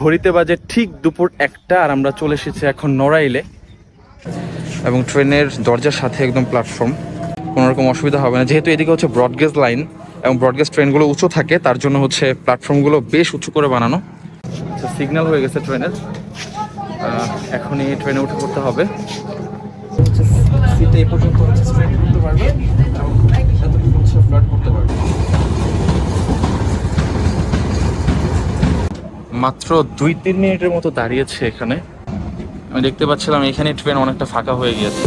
ঘড়িতে বাজে ঠিক দুপুর একটা আর আমরা চলে এসেছি এখন নড়াইলে। এবং ট্রেনের দরজার সাথে একদম প্ল্যাটফর্ম কোনো রকম অসুবিধা হবে না। যেহেতু এদিকে হচ্ছে ব্রডগেজ লাইন এবং ব্রডগেজ ট্রেনগুলো উঁচু থাকে, তার জন্য হচ্ছে প্ল্যাটফর্মগুলো বেশ উঁচু করে বানানো। সিগন্যাল হয়ে গেছে ট্রেনের। এখনই ট্রেনে উঠে পড়তে হবে। সিটে এই পর্যন্ত হচ্ছে স্ট্রেট করতে পারবে এবং করতে পারবে। মাত্র দুই, তিন মিনিটের মতো দাঁড়িয়েছে এখানে। আমি দেখতে পাচ্ছিলাম এখানে ট্রেন অনেকটা ফাঁকা হয়ে গিয়েছে।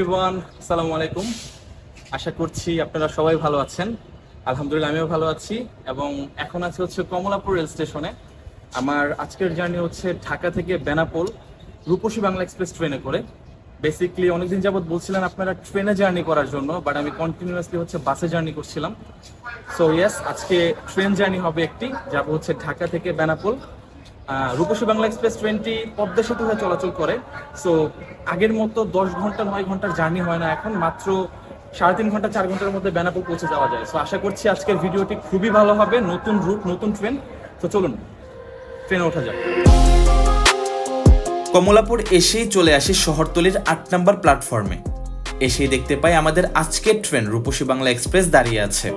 এভরিওয়ান আসসালামু আলাইকুম। আশা করছি আপনারা সবাই ভালো আছেন। আলহামদুলিল্লাহ, আমিও ভালো আছি। এবং এখন আছে হচ্ছে কমলাপুর রেল স্টেশনে। আমার আজকের জার্নি হচ্ছে ঢাকা থেকে বেনাপোল, রূপসী বাংলা এক্সপ্রেস ট্রেনে করে। বেসিকলি অনেকদিন যাবত বলছিলেন আপনারা ট্রেনে জার্নি করার জন্য বাট আমি কন্টিনিউয়াসলি হচ্ছে বাসে জার্নি করছিলাম। সো ইয়েস আজকে ট্রেন জার্নি হবে একটি। যাব হচ্ছে ঢাকা থেকে বেনাপোল। রূপসী বাংলা এক্সপ্রেস ট্রেনটি পদ্মা সেতু হয়ে চলাচল করে। সো আগের মতো দশ ঘণ্টা, নয় ঘণ্টার জার্নি হয় না এখন, মাত্র সাড়ে তিন ঘণ্টা, চার ঘণ্টার মধ্যে বেনাপুর পৌঁছে যাওয়া যায়। সো আশা করছি আজকের ভিডিওটি খুবই ভালো হবে, নতুন রুট নতুন ট্রেন। তো চলুন, ট্রেনে ওঠা যাক। কমলাপুর এসেই চলে আসি শহরতলির আট নম্বর প্ল্যাটফর্মে। এসেই দেখতে পাই আমাদের আজকের ট্রেন, রূপসী বাংলা এক্সপ্রেস দাঁড়িয়ে আছে।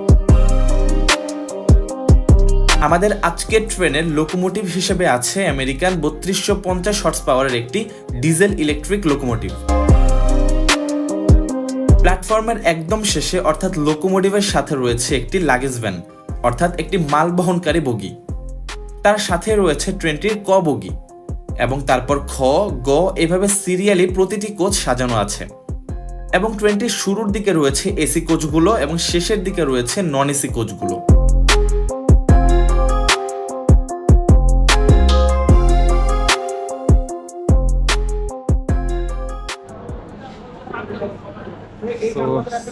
আমাদের আজকের ট্রেনের লোকোমোটিভ হিসেবে আছে আমেরিকান বত্রিশশো পঞ্চাশ হর্স পাওয়ারের একটি ডিজেল ইলেকট্রিক লোকোমোটিভ। প্ল্যাটফর্মের একদম শেষে অর্থাৎ লোকোমোটিভের সাথে রয়েছে একটি লাগেজ ভ্যান অর্থাৎ একটি মাল বহনকারী বগি। তার সাথে রয়েছে ট্রেনটির ক বগি এবং তারপর খ, গ এভাবে সিরিয়ালি প্রতিটি কোচ সাজানো আছে। এবং ট্রেনটির শুরুর দিকে রয়েছে এসি কোচগুলো এবং শেষের দিকে রয়েছে নন এসি কোচগুলো।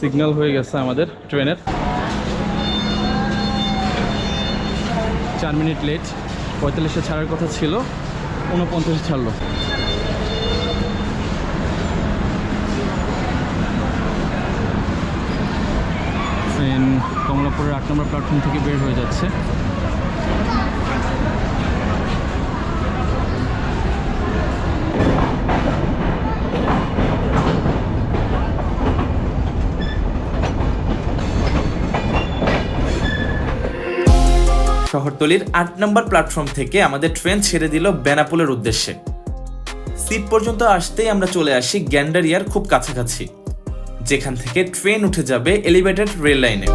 সিগন্যাল হয়ে গেছে আমাদের ট্রেনের। চার মিনিট লেট, পঁয়তাল্লিশে ছাড়ার কথা ছিল উনপঞ্চাশে ছাড়লো। ট্রেন কমলাপুরের আট নম্বর প্ল্যাটফর্ম থেকে বের হয়ে যাচ্ছে। শহরতলির আট নম্বর প্ল্যাটফর্ম থেকে আমাদের ট্রেন ছেড়ে দিল বেনাপুলের উদ্দেশ্যে। সিট পর্যন্ত আসতেই আমরা চলে আসি গ্যান্ডারিয়ার খুব কাছাকাছি, যেখান থেকে ট্রেন উঠে যাবে এলিভেটেড রেল লাইনে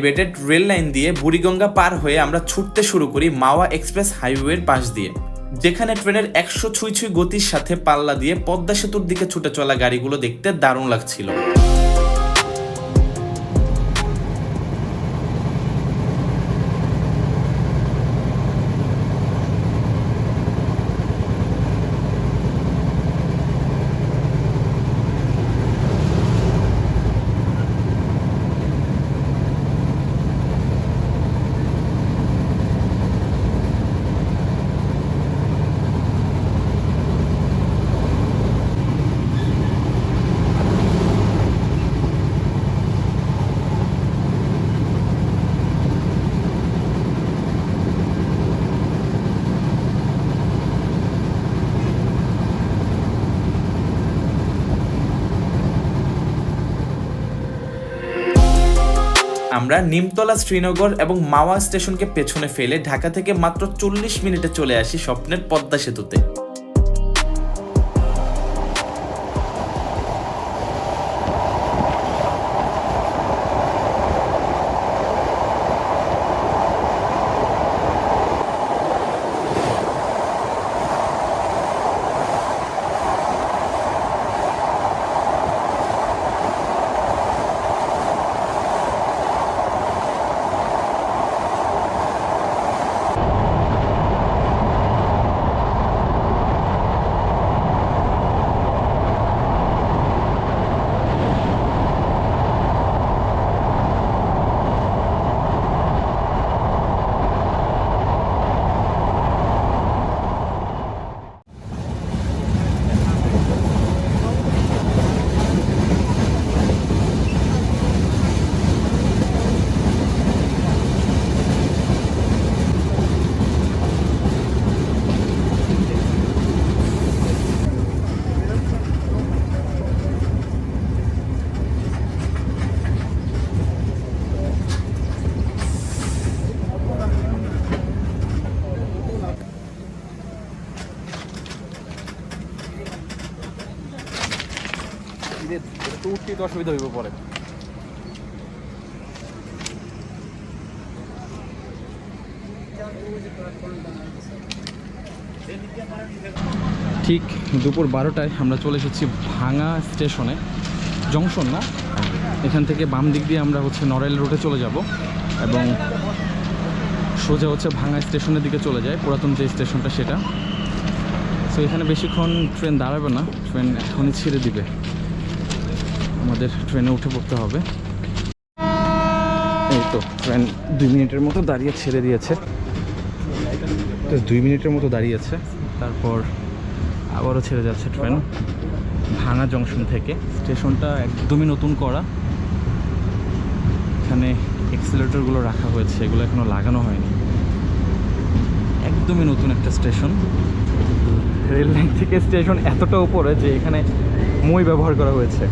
এলিভেটেড রেল লাইন দিয়ে বুড়িগঙ্গা পার হয়ে আমরা ছুটতে শুরু করি মাওয়া এক্সপ্রেস হাইওয়ের পাশ দিয়ে। যেখানে ট্রেনের একশো ছুঁই ছুঁই গতির সাথে পাল্লা দিয়ে পদ্মা সেতুর দিকে ছুটে চলা গাড়িগুলো দেখতে দারুণ লাগছিল। আমরা নিমতলা শ্রীনগর এবং মাওয়া স্টেশনকে পেছনে ফেলে ঢাকা থেকে মাত্র চল্লিশ মিনিটে চলে আসি স্বপ্নের পদ্মা সেতুতে একটু উঠতে তো অসুবিধা হইব পরে। ঠিক দুপুর বারোটায় আমরা চলে এসেছি ভাঙা স্টেশনে। জংশন না? এখান থেকে বাম দিক দিয়ে আমরা হচ্ছে নড়াইল রোডে চলে যাব এবং সোজা হচ্ছে ভাঙা স্টেশনের দিকে চলে যায়, পুরাতন যে স্টেশনটা সেটা। সো এখানে বেশিক্ষণ ট্রেন দাঁড়াবে না, ট্রেন এখনই ছেড়ে দিবে। আমাদের ট্রেনে উঠে পড়তে হবে। এই তো, ট্রেন দুই মিনিটের মতো দাঁড়িয়ে ছেড়ে দিয়েছে। দুই মিনিটের মতো দাঁড়িয়েছে তারপর আবারও ছেড়ে যাচ্ছে ট্রেন ভাঙা জংশন থেকে। স্টেশনটা একদমই নতুন করা। এখানে এক্সিলেটরগুলো রাখা হয়েছে, এগুলো এখনও লাগানো হয়নি। একদমই নতুন একটা স্টেশন। রেল লাইন থেকে স্টেশন এতটা উপরে যে এখানে মই ব্যবহার করা হয়েছে।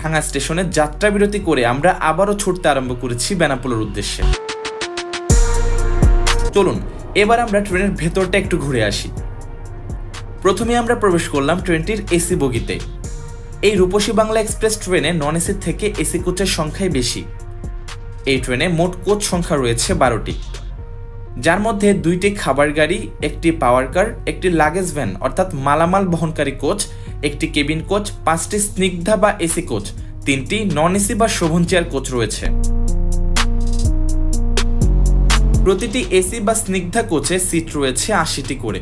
ভাঙা স্টেশনে যাত্রা বিরতি করে আমরা আবারও ছুটতে আরম্ভ করেছি বেনাপোলের উদ্দেশ্যে। চলুন, এবার আমরা ট্রেনের ভেতরটা একটু ঘুরে আসি। প্রথমে আমরা প্রবেশ করলাম ট্রেনটির এসি বগিতে। এই রূপসী বাংলা এক্সপ্রেস ট্রেনে নন এসি থেকে এসি কোচের সংখ্যাই বেশি। এই ট্রেনে মোট কোচ সংখ্যা রয়েছে বারোটি। যার মধ্যে দুইটি খাবার গাড়ি, একটি পাওয়ার কার একটি লাগেজ ভ্যান অর্থাৎ মালামাল বহনকারী কোচ একটি কেবিন কোচ পাঁচটি স্নিগ্ধা বা এসি কোচ তিনটি নন এসি বা শোভন চেয়ার কোচ রয়েছে। প্রতিটি এসি বা স্নিগ্ধা কোচে সিট রয়েছে আশিটি করে।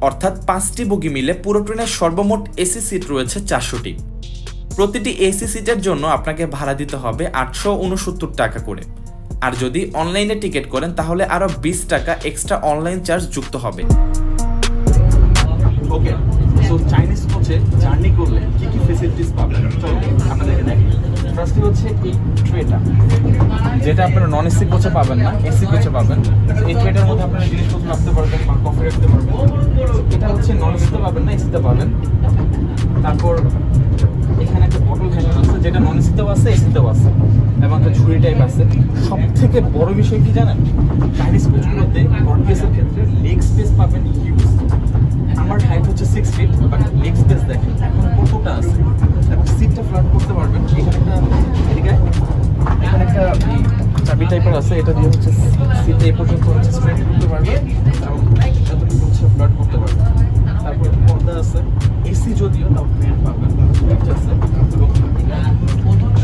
অর্থাৎ পাঁচটি বগি মিলে পুরো ট্রেনের সর্বমোট এসি সিট রয়েছে চারশোটি। প্রতিটি এসি সিটের জন্য আপনাকে ভাড়া দিতে হবে আটশো উনসত্তর টাকা করে। আর যদি অনলাইনে টিকিট করেন, তাহলে আরও বিশ টাকা এক্সট্রা অনলাইন চার্জ যুক্ত হবে। ওকে সো চাইনিজ কোচে জার্নি করলে কি কি ফেসিলিটিস পাবেন? চলো, আপনাদেরকে দেখি। হচ্ছে এই ট্রেটা যেটা আপনারা নন এসি কোচে পাবেন না এসি কোচে পাবেন। এই ট্রেটার মধ্যে আপনারা জিনিসপত্র রাখতে পারবেন বা কফি রাখতে পারবেন। এটা হচ্ছে নন এসিতে পাবেন না এসিতে পাবেন। তারপর যেটা নন এসিতেও আছে এসিতেও আছে। এবং একটা ঝুড়ি টাইপ আছে। সব থেকে বড় বিষয় কি জানেন? চাইনিজ কোচগুলোতে বরকেসের ক্ষেত্রে লেগ স্পেস পাবেন হিউজ আমার হাইট হচ্ছে six feet but leg space দেখেন, এখন কতটা আছে? এবং সিটটা ফ্ল্যাট করতে পারবেন। এখানে একটা, এদিকে, এখানে একটা চাবি টাইপের আছে। এটা দিয়ে হচ্ছে সিটে এ পর্যন্ত হচ্ছে স্ট্রেট করতে পারবেন। এবং যতটুকু হচ্ছে ফ্ল্যাট করতে পারবেন। তারপর পর্দা আছে এসি যদিও তাও ফ্যান পাবেন। সুইচ আছে?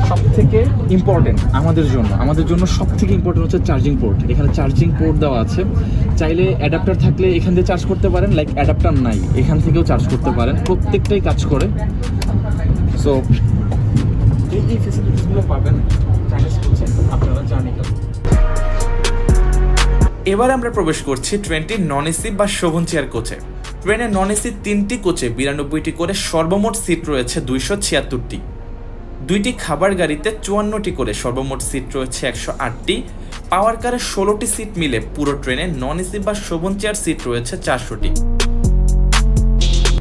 সব থেকে ইম্পর্টেন্ট আমাদের জন্য আমাদের জন্য সব থেকে ইম্পর্টেন্ট হচ্ছে চার্জিং পোর্ট এখানে চার্জিং পোর্ট দেওয়া আছে। চাইলে অ্যাডাপ্টার থাকলে এখান দিয়ে চার্জ করতে পারেন লাইক অ্যাডাপ্টার নাই এখান থেকেও চার্জ করতে পারেন। প্রত্যেকটাই কাজ করে। সো এই এই ফেসিলিটিসগুলো পাবেন চাইনিজ করছে আপনারা করেন এবার আমরা প্রবেশ করছি ট্রেনটির নন এসি বা শোভন চেয়ার কোচে। ট্রেনের নন এসি তিনটি কোচে বিরানব্বইটি করে সর্বমোট সিট রয়েছে দুইশো ছিয়াত্তরটি। দুইটি খাবার গাড়িতে চুয়ান্নটি করে সর্বমোট সিট রয়েছে একশো আটটি। পাওয়ার কারে ষোলোটি সিট মিলে পুরো ট্রেনে নন এসি বা শোভন চেয়ার সিট রয়েছে চারশোটি।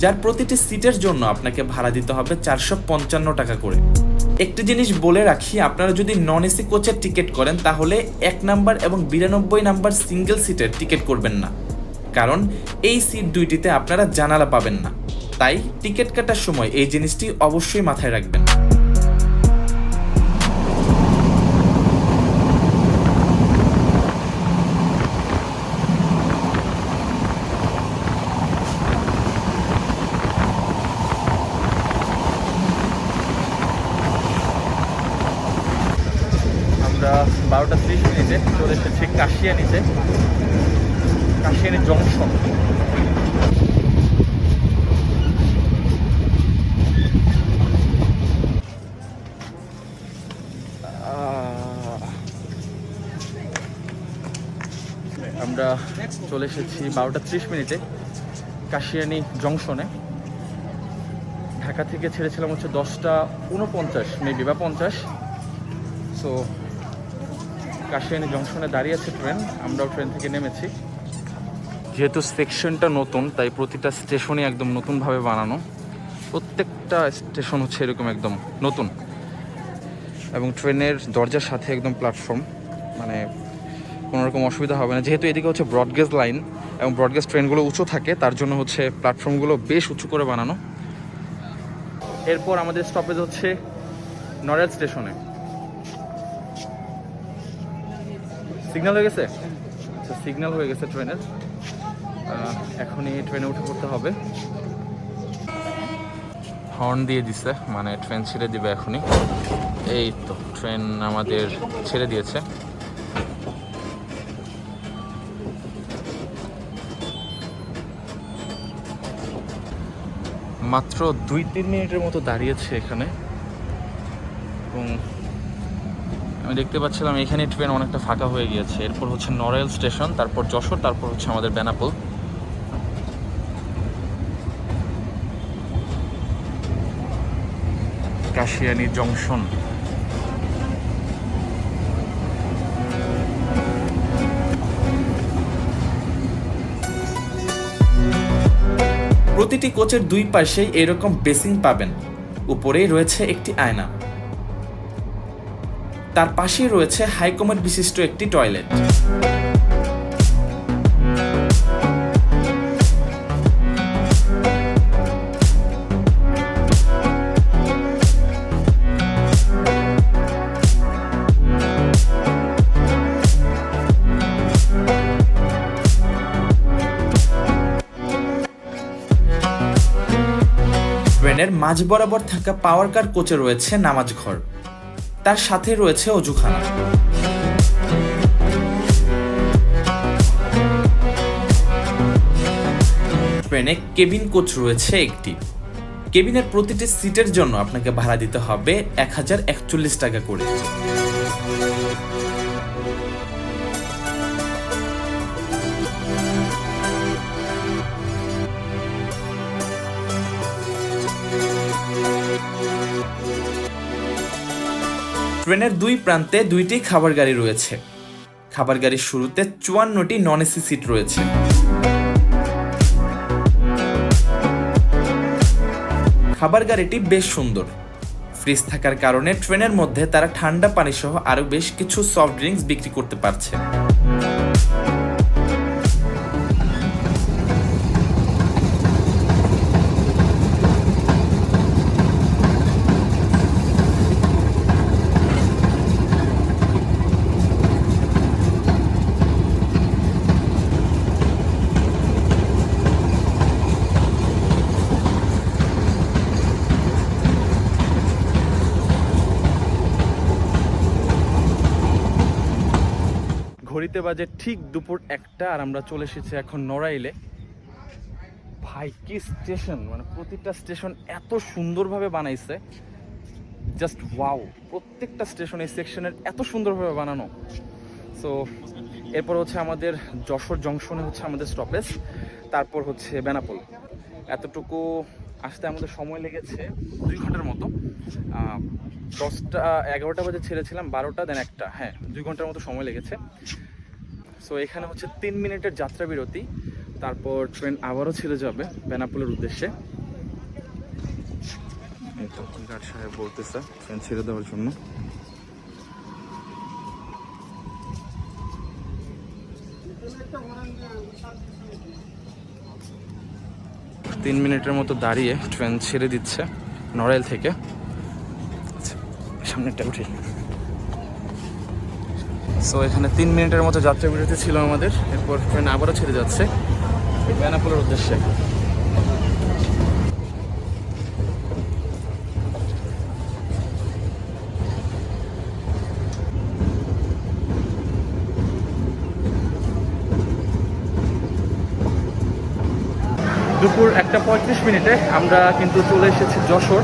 যার প্রতিটি সিটের জন্য আপনাকে ভাড়া দিতে হবে চারশো পঞ্চান্ন টাকা করে। একটি জিনিস বলে রাখি, আপনারা যদি নন এসি কোচের টিকিট করেন, তাহলে এক নাম্বার এবং বিরানব্বই নাম্বার সিঙ্গেল সিটের টিকিট করবেন না। কারণ এই সিট দুইটিতে আপনারা জানালা পাবেন না। তাই টিকিট কাটার সময় এই জিনিসটি অবশ্যই মাথায় রাখবেন। কাশিয়ানিতে কাশিয়ানি জংশন। আমরা চলে এসেছি বারোটা ত্রিশ মিনিটে কাশিয়ানি জংশনে। ঢাকা থেকে ছেড়েছিলাম হচ্ছে দশটা উনপঞ্চাশ মেবি বা পঞ্চাশ। সো কাশিয়ানি জংশনে দাঁড়িয়ে আছে ট্রেন, আমরাও ট্রেন থেকে নেমেছি। যেহেতু সেকশনটা নতুন, তাই প্রতিটা স্টেশনই একদম নতুনভাবে বানানো। প্রত্যেকটা স্টেশন হচ্ছে এরকম একদম নতুন। এবং ট্রেনের দরজার সাথে একদম প্ল্যাটফর্ম মানে কোনো রকম অসুবিধা হবে না। যেহেতু এদিকে হচ্ছে ব্রডগেজ লাইন এবং ব্রডগেজ ট্রেনগুলো উঁচু থাকে, তার জন্য হচ্ছে প্ল্যাটফর্মগুলো বেশ উঁচু করে বানানো। এরপর আমাদের স্টপেজ হচ্ছে নড়াইল স্টেশনে। সিগন্যাল হয়ে গেছে? আচ্ছা সিগন্যাল হয়ে গেছে ট্রেনের এখনই ট্রেনে উঠে পড়তে হবে। হর্ন দিয়ে দিছে মানে ট্রেন ছেড়ে দিবে এখনই। এই তো ট্রেন আমাদের ছেড়ে দিয়েছে। মাত্র দুই তিন মিনিটের মতো দাঁড়িয়েছে এখানে। এবং আমি দেখতে পাচ্ছিলাম এখানে ট্রেন অনেকটা ফাঁকা হয়ে গিয়েছে। এরপর হচ্ছে নড়াইল স্টেশন, তারপর যশোর, তারপর হচ্ছে আমাদের বেনাপোল। কাশিয়ানি জংশন। প্রতিটি কোচের দুই পাশেই এরকম বেসিং পাবেন। উপরেই রয়েছে একটি আয়না। তার পাশেই রয়েছে হাইকমান্ড বিশিষ্ট একটি টয়লেট। ট্রেনের মাঝ বরাবর থাকা পাওয়ার কার কোচে রয়েছে নামাজ ঘর। তার সাথে রয়েছে অজুখানা। ট্রেনে কেবিন কোচ রয়েছে একটি। কেবিনের প্রতিটি সিটের জন্য আপনাকে ভাড়া দিতে হবে এক হাজার একচল্লিশ টাকা করে। ট্রেনের দুই প্রান্তে দুইটি খাবার গাড়ি রয়েছে। খাবার গাড়ির শুরুতে চুয়ান্নটি নন এসি সিট রয়েছে। খাবার গাড়িটি বেশ সুন্দর। ফ্রিজ থাকার কারণে ট্রেনের মধ্যে তারা ঠান্ডা পানি সহ আরও বেশ কিছু সফট ড্রিঙ্কস বিক্রি করতে পারছে। ঘড়িতে বাজে ঠিক দুপুর একটা আর আমরা চলে এসেছি এখন নড়াইলে। ভাই, কি স্টেশন? মানে প্রতিটা স্টেশন এত সুন্দরভাবে বানাইছে। জাস্ট ওয়াও, প্রত্যেকটা স্টেশন এই সেকশনের এত সুন্দরভাবে বানানো। সো এরপর হচ্ছে আমাদের যশোর জংশনে হচ্ছে আমাদের স্টপেজ তারপর হচ্ছে বেনাপোল। এতটুকু আসতে আমাদের সময় লেগেছে দুই ঘণ্টার মতো। দশটা, এগারোটা বাজে ছেড়েছিলাম, বারোটা দেন একটা। হ্যাঁ দুই ঘণ্টার মতো সময় লেগেছে। সো এখানে হচ্ছে তিন মিনিটের যাত্রা বিরতি। তারপর ট্রেন আবারও ছেড়ে যাবে বেনাপোলের উদ্দেশ্যে। সাহেব ট্রেন দেওয়ার জন্য। তিন মিনিটের মতো দাঁড়িয়ে ট্রেন ছেড়ে দিচ্ছে নড়াইল থেকে। আচ্ছা, সামনেটা উঠি। সো এখানে তিন মিনিটের মতো যাত্রা বিরতি ছিল আমাদের। এরপর ট্রেন আবারও ছেড়ে যাচ্ছে। বেনাপোলের উদ্দেশ্যে। দুপুর একটা পঁয়ত্রিশ মিনিটে আমরা কিন্তু চলে এসেছি যশোর।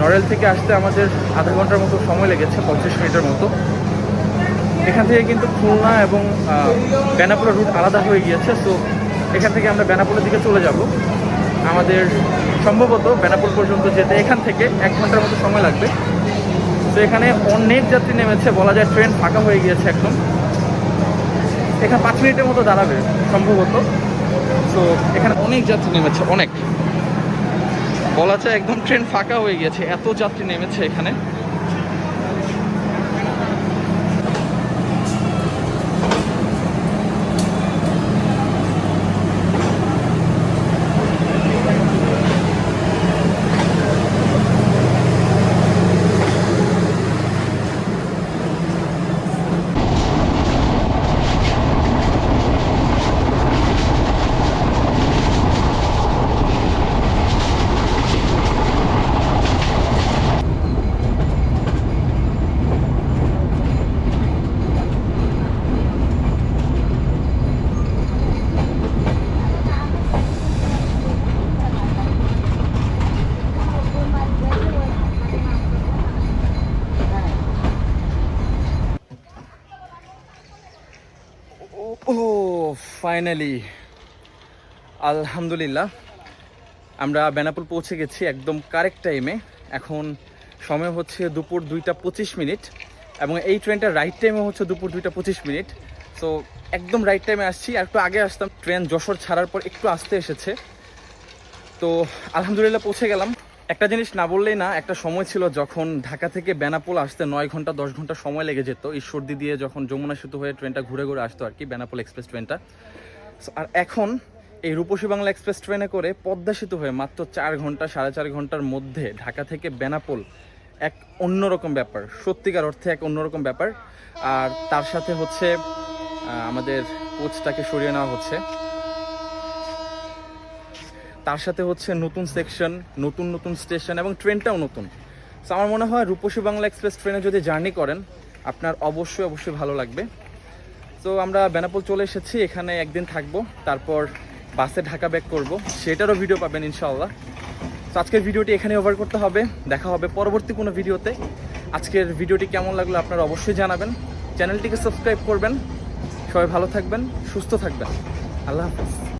নড়েল থেকে আসতে আমাদের আধা ঘণ্টার মতো সময় লেগেছে পঁয়ত্রিশ মিনিটের মতো। এখান থেকে কিন্তু খুলনা এবং আহ, বেনাপোলের রুট আলাদা হয়ে গিয়েছে সো এখান থেকে আমরা বেনাপুরের দিকে চলে যাব। আমাদের সম্ভবত বেনাপুর পর্যন্ত যেতে এখান থেকে এক ঘণ্টার মতো সময় লাগবে। তো এখানে অনেক যাত্রী নেমেছে বলা যায় ট্রেন ফাঁকা হয়ে গিয়েছে একদম। এখানে পাঁচ মিনিটের মতো দাঁড়াবে সম্ভবত। তো এখানে অনেক যাত্রী নেমেছে অনেক। বলা যায় একদম ট্রেন ফাঁকা হয়ে গেছে এত যাত্রী নেমেছে এখানে। ফাইনালি আলহামদুলিল্লাহ, আমরা বেনাপুল পৌঁছে গেছি একদম কারেক্ট টাইমে এখন সময় হচ্ছে দুপুর দুইটা পঁচিশ মিনিট এবং এই ট্রেনটার রাইট টাইমে হচ্ছে দুপুর দুইটা পঁচিশ মিনিট। সো একদম রাইট টাইমে আসছি আর একটু আগে আসতাম। ট্রেন যশোর ছাড়ার পর একটু আসতে এসেছে। তো, আলহামদুলিল্লাহ পৌঁছে গেলাম। একটা জিনিস না বললেই না, একটা সময় ছিল যখন ঢাকা থেকে বেনাপোল আসতে নয় ঘণ্টা, দশ ঘণ্টা সময় লেগে যেত। এই সর্দি দিয়ে যখন যমুনা সেতু হয়ে ট্রেনটা ঘুরে ঘুরে আসতো আর কি, বেনাপোল এক্সপ্রেস ট্রেনটা। আর এখন এই রূপসী বাংলা এক্সপ্রেস ট্রেনে করে পদ্মা সেতু হয়ে মাত্র চার ঘণ্টা, সাড়ে চার ঘণ্টার মধ্যে ঢাকা থেকে বেনাপোল এক অন্যরকম ব্যাপার, সত্যিকার অর্থে এক অন্যরকম ব্যাপার। আর তার সাথে হচ্ছে আমাদের কোচটাকে সরিয়ে নেওয়া হচ্ছে। তার সাথে হচ্ছে নতুন সেকশন নতুন নতুন স্টেশন এবং ট্রেনটাও নতুন। সো আমার মনে হয় রূপসী বাংলা এক্সপ্রেস ট্রেনে যদি জার্নি করেন, আপনার অবশ্যই অবশ্যই ভালো লাগবে। তো আমরা বেনাপোল চলে এসেছি, এখানে একদিন থাকব, তারপর বাসে ঢাকা ব্যাক করব। সেটারও ভিডিও পাবেন ইনশাল্লাহ তো আজকের ভিডিওটি এখানে ওভার করতে হবে। দেখা হবে পরবর্তী কোনো ভিডিওতে আজকের ভিডিওটি কেমন লাগল আপনারা অবশ্যই জানাবেন। চ্যানেলটিকে সাবস্ক্রাইব করবেন। সবাই ভালো থাকবেন, সুস্থ থাকবেন। আল্লাহ হাফিজ।